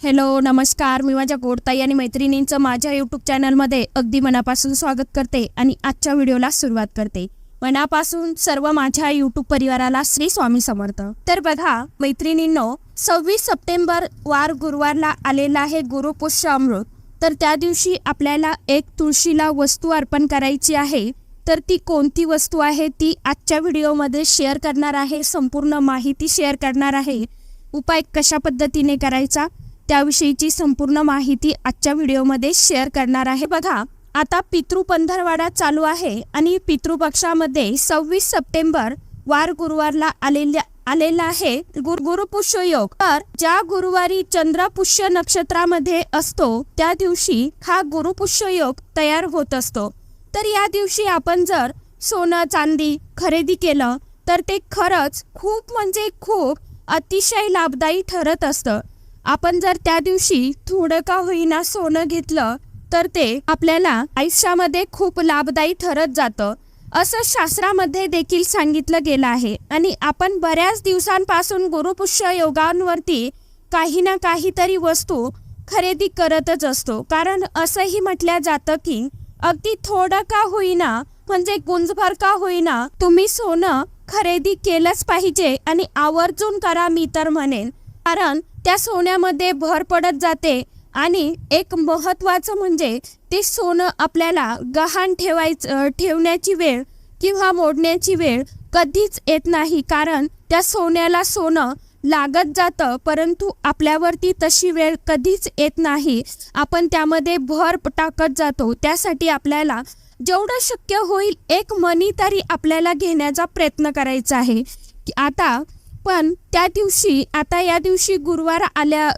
Hello नमस्कार. मी माझ्या गोडताई आणि मैत्रिणींचं माझ्या यूट्यूब चॅनलमध्ये अगदी मनापासून स्वागत करते आणि आजच्या व्हिडिओला सुरुवात करते. मनापासून सर्व माझ्या यूट्यूब परिवाराला श्री स्वामी समर्थ. तर बघा मैत्रिणींनो सव्वीस सप्टेंबर वार गुरुवारला आलेला आहे गुरुपुष्य अमृत. तर त्या दिवशी आपल्याला एक तुळशीला वस्तू अर्पण करायची आहे. तर ती कोणती वस्तू आहे ती आजच्या व्हिडिओमध्ये शेअर करणार आहे संपूर्ण माहिती शेअर करणार आहे. उपाय कशा पद्धतीने करायचा? त्याविषयीची संपूर्ण माहिती आजच्या व्हिडिओमध्ये शेअर करणार आहे. बघा आता पितृपंधरवाडा चालू आहे आणि पितृपक्षामध्ये सव्वीस सप्टेंबर वार गुरुवारला आलेल्या आलेला आहे गुरु गुरुपुष्य योग. तर ज्या गुरुवारी चंद्रपुष्य नक्षत्रामध्ये असतो त्या दिवशी हा गुरुपुष्य योग तयार होत असतो. तर या दिवशी आपण जर सोनं चांदी खरेदी केलं तर ते खरंच खूप म्हणजे खूप अतिशय लाभदायी ठरत असतं. आपण जर त्या दिवशी थोडं का होईना सोनं घेतलं तर ते आपल्याला आयुष्यामध्ये खूप लाभदायी ठरत जातं. असं शास्त्रामध्ये देखील सांगितलं गेलं आहे. आणि आपण बऱ्याच दिवसांपासून गुरुपुष्य योगांवरती काही ना काहीतरी वस्तू खरेदी करतच असतो. कारण असंही म्हटलं जातं की अगदी थोडं का होईना म्हणजे गुंजभर का होईना तुम्ही सोनं खरेदी केलंच पाहिजे आणि आवर्जून करा मी तर म्हणेन. कारण त्या सोन्यामध्ये भर पडत जाते आणि एक महत्त्वाचं म्हणजे ते सोनं आपल्याला गहाण ठेवायचं ठेवण्याची वेळ किंवा मोडण्याची वेळ कधीच येत नाही. कारण त्या सोन्याला सोनं लागत जातं परंतु आपल्यावरती तशी वेळ कधीच येत नाही. आपण त्यामध्ये भर टाकत जातो. त्यासाठी आपल्याला जेवढं शक्य होईल एक मनी तरी आपल्याला घेण्याचा प्रयत्न करायचा आहे. आता पण त्या दिवशी आता या दिवशी गुरुवार आल्या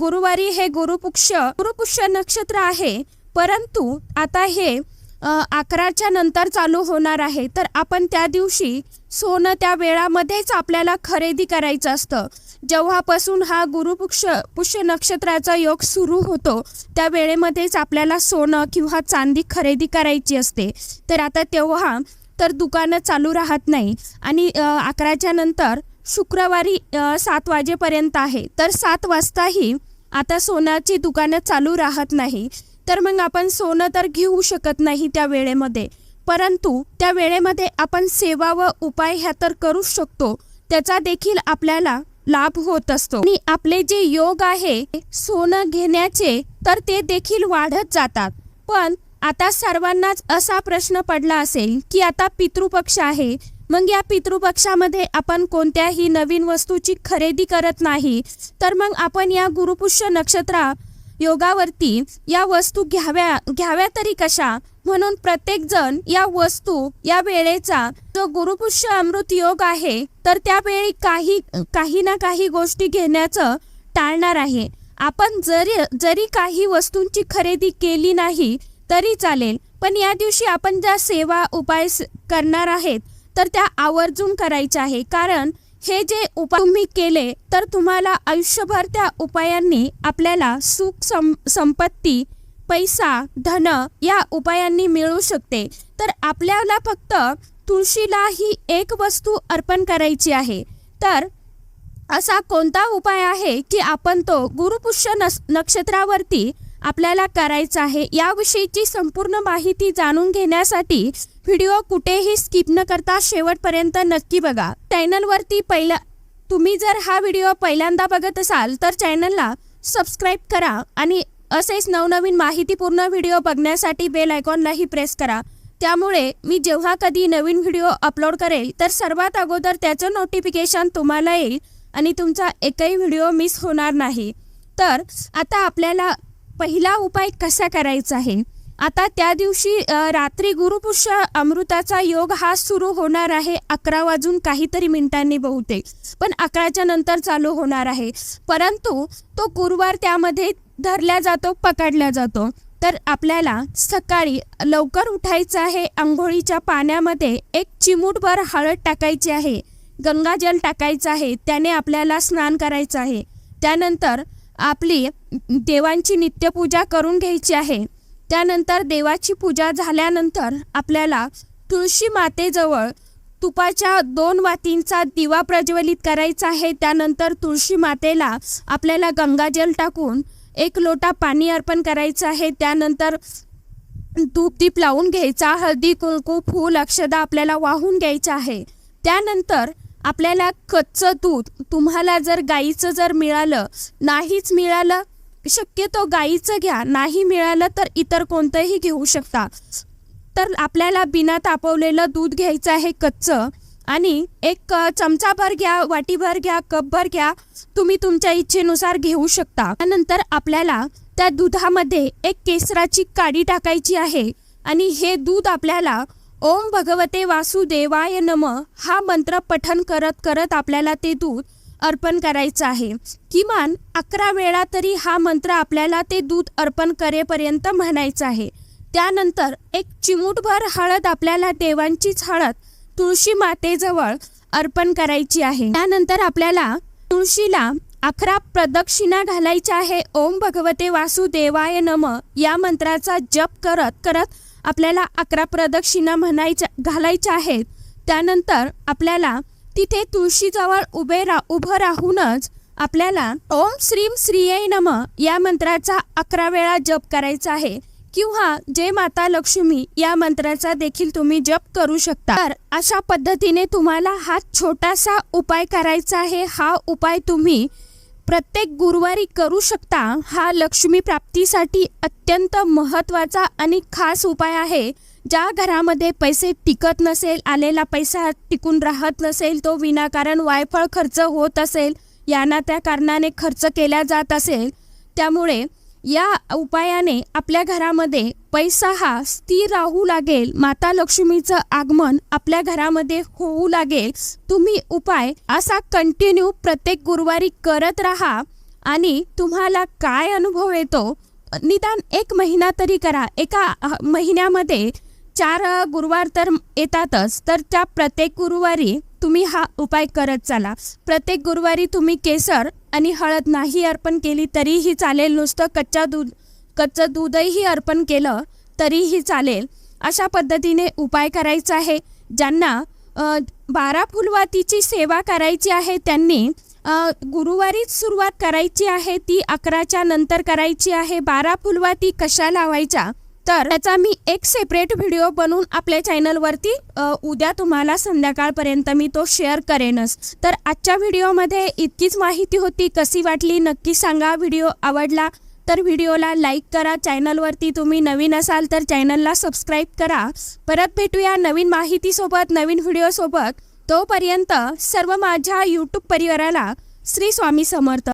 गुरुवारी हे गुरुपुक्ष गुरुपुष्य नक्षत्र आहे परंतु आता हे अकराच्या नंतर चालू होणार आहे. तर आपण त्या दिवशी सोनं त्या वेळामध्येच आपल्याला खरेदी करायचं असतं. जेव्हापासून हा गुरुपुक्ष पुष्य नक्षत्राचा योग सुरू होतो त्या वेळेमध्येच आपल्याला सोनं किंवा चांदी खरेदी करायची असते. तर आता तेव्हा तर दुकानं चालू राहत नाही. आणि अकराच्या नंतर शुक्रवारी सात वाजेपर्यंत आहे. तर सात वाजताही आता सोन्याची दुकानं चालू राहत नाही. तर मग आपण सोनं तर घेऊ शकत नाही त्या वेळेमध्ये. परंतु त्या वेळेमध्ये आपण सेवा व उपाय ह्या तर करू शकतो. त्याचा देखील आपल्याला लाभ होत असतो. आणि आपले जे योग आहे सोनं घेण्याचे तर ते देखील वाढत जातात. पण आता सर्वांनाच असा प्रश्न पडला असेल की आता पितृपक्ष आहे. मग या पितृपक्षामध्ये आपण कोणत्याही नवीन वस्तूची खरेदी करत नाही तर मग आपण या गुरुपुष्य नक्षत्रा योगावरती या वस्तू घ्याव्या घ्याव्या तरी कशा? म्हणून प्रत्येक जण या वस्तू या वेळेचा जो गुरुपुष्य अमृत योग आहे तर त्यावेळी काही काही ना काही गोष्टी घेण्याचं टाळणार आहे. आपण जरी जरी काही वस्तूंची खरेदी केली नाही तरी चालेल. पण या दिवशी आपण ज्या सेवा उपाय करणार आहेत तर त्या आवर्जून करायच्या आहे. कारण हे जे उपाय तुम्ही केले तर तुम्हाला आयुष्यभर त्या उपायांनी आपल्याला सुख सं संपत्ती पैसा धन या उपायांनी मिळू शकते. तर आपल्याला फक्त तुळशीला ही एक वस्तू अर्पण करायची आहे. तर असा कोणता उपाय आहे की आपण तो गुरुपुष्य नस नक्षत्रावरती आपल्याला करायचं आहे याविषयीची संपूर्ण माहिती जाणून घेण्यासाठी व्हिडिओ कुठेही स्किप न करता शेवटपर्यंत नक्की बघा. चॅनलवरती पहिला तुम्ही जर हा व्हिडिओ पहिल्यांदा बघत असाल तर चॅनलला सबस्क्राईब करा आणि असेच नवनवीन माहितीपूर्ण व्हिडिओ बघण्यासाठी बेल आयकॉनलाही प्रेस करा. त्यामुळे मी जेव्हा कधी नवीन व्हिडिओ अपलोड करेल तर सर्वात अगोदर त्याचं नोटिफिकेशन तुम्हाला येईल आणि तुमचा एकही व्हिडिओ मिस होणार नाही. तर आता आपल्याला पहिला उपाय कसा करायचा आहे? आता त्या दिवशी रात्री गुरुपुष्य अमृताचा योग हा सुरू होणार आहे. अकरा वाजून काहीतरी मिनिटांनी बहुतेक. पण अकराच्या नंतर चालू होणार आहे. परंतु तो गुरुवार त्यामध्ये धरला जातो पकडला जातो. तर आपल्याला सकाळी लवकर उठायचं आहे. आंघोळीच्या पाण्यामध्ये एक चिमूटभर हळद टाकायची आहे. गंगाजल टाकायचं आहे. त्याने आपल्याला स्नान करायचं आहे. त्यानंतर आपली देवांची नित्यपूजा करून घ्यायची आहे. त्यानंतर देवाची पूजा झाल्यानंतर आपल्याला तुळशी मातेजवळ तुपाच्या दोन वातींचा दिवा प्रज्वलित करायचा आहे. त्यानंतर तुळशी मातेला आपल्याला गंगाजल टाकून एक लोटा पाणी अर्पण करायचं आहे. त्यानंतर धूप दीप लावून घ्यायचा हळदी कुंकू फूल अक्षदा आपल्याला वाहून घ्यायचं आहे. त्यानंतर आपल्याला कच्चं दूध तुम्हाला जर गाईचं जर मिळालं नाहीच मिळालं शक्यतो गाईचं घ्या. नाही मिळालं तर इतर कोणतंही घेऊ शकता. तर आपल्याला बिना तापवलेलं दूध घ्यायचं आहे कच्चं. आणि एक चमचाभर घ्या वाटीभर घ्या कपभर घ्या. तुम्ही तुमच्या इच्छेनुसार घेऊ शकता. त्यानंतर आपल्याला त्या दुधामध्ये एक केसराची काडी टाकायची आहे. आणि हे दूध आपल्याला ओम भगवते वासुदेवाय नम हा मंत्र पठन करत करत आपल्याला ते दूध अर्पण करायचं आहे. किमान अकरा वेळा तरी हा मंत्र आपल्याला ते दूध अर्पण करेपर्यंत म्हणायचं आहे. त्यानंतर एक चिमूटभर हळद आपल्याला देवांचीच हळद तुळशी मातेजवळ अर्पण करायची आहे. त्यानंतर आपल्याला तुळशीला अकरा प्रदक्षिणा घालायच्या आहे. ओम भगवते वासुदेवाय नम. या मंत्राचा जप करत करत आपल्याला अकरा प्रदक्षिणा म्हणायच्या घालायच्या आहेत. त्यानंतर आपल्याला तिथे तुळशीजवळ उभे रा उभं राहूनच आपल्याला ओम श्रीम श्रीये नम या मंत्राचा अकरा वेळा जप करायचा आहे. किंवा जय माता लक्ष्मी या मंत्राचा देखील तुम्ही जप करू शकता. तर अशा पद्धतीने तुम्हाला हा छोटासा उपाय करायचा आहे. हा उपाय तुम्ही प्रत्येक गुरुवारी करू शकता हा लक्ष्मी प्राप्तीसाठी अत्यंत महत्त्वाचा आणि खास उपाय आहे. ज्या घरामध्ये पैसे टिकत नसेल आलेला पैसा टिकून राहत नसेल तो विनाकारण वायफळ खर्च होत असेल यांना त्या कारणाने खर्च केला जात असेल. त्यामुळे या उपायाने आपल्या घरामध्ये पैसा हा स्थिर राहू लागेल. माता लक्ष्मीचं आगमन आपल्या घरामध्ये होऊ लागेल. तुम्ही उपाय असा कंटिन्यू प्रत्येक गुरुवारी करत राहा आणि तुम्हाला काय अनुभव येतो? निदान एक महिना तरी करा. एका महिन्यामध्ये चार गुरुवार तर येतातच. तर त्या प्रत्येक गुरुवारी तुम्ही हा उपाय करत चाला. प्रत्येक गुरुवारी तुम्ही केसर आणि हळद नाही अर्पण केली तरीही चालेल. नुसतं कच्चा दूध कच्चं दूधही अर्पण केलं तरीही चालेल. अशा पद्धतीने उपाय करायचा आहे. ज्यांना बारा फुलवातीची सेवा करायची आहे त्यांनी गुरुवारीच सुरुवात करायची आहे ती अकराच्या नंतर करायची आहे. बारा फुलवाती कशा लावायच्या? तर त्याचा मी एक सेपरेट व्हिडिओ बनवून आपल्या चॅनलवरती उद्या तुम्हाला संध्याकाळपर्यंत मी तो शेअर करेनच. तर आजच्या व्हिडिओमध्ये इतकीच माहिती होती कशी वाटली नक्की सांगा. व्हिडिओ आवडला तर व्हिडिओला लाईक करा. चॅनलवरती तुम्ही नवीन असाल तर चॅनलला सबस्क्राईब करा. परत भेटूया नवीन माहितीसोबत नवीन व्हिडिओसोबत तोपर्यंत सर्व माझ्या यूट्यूब परिवाराला श्री स्वामी समर्थ.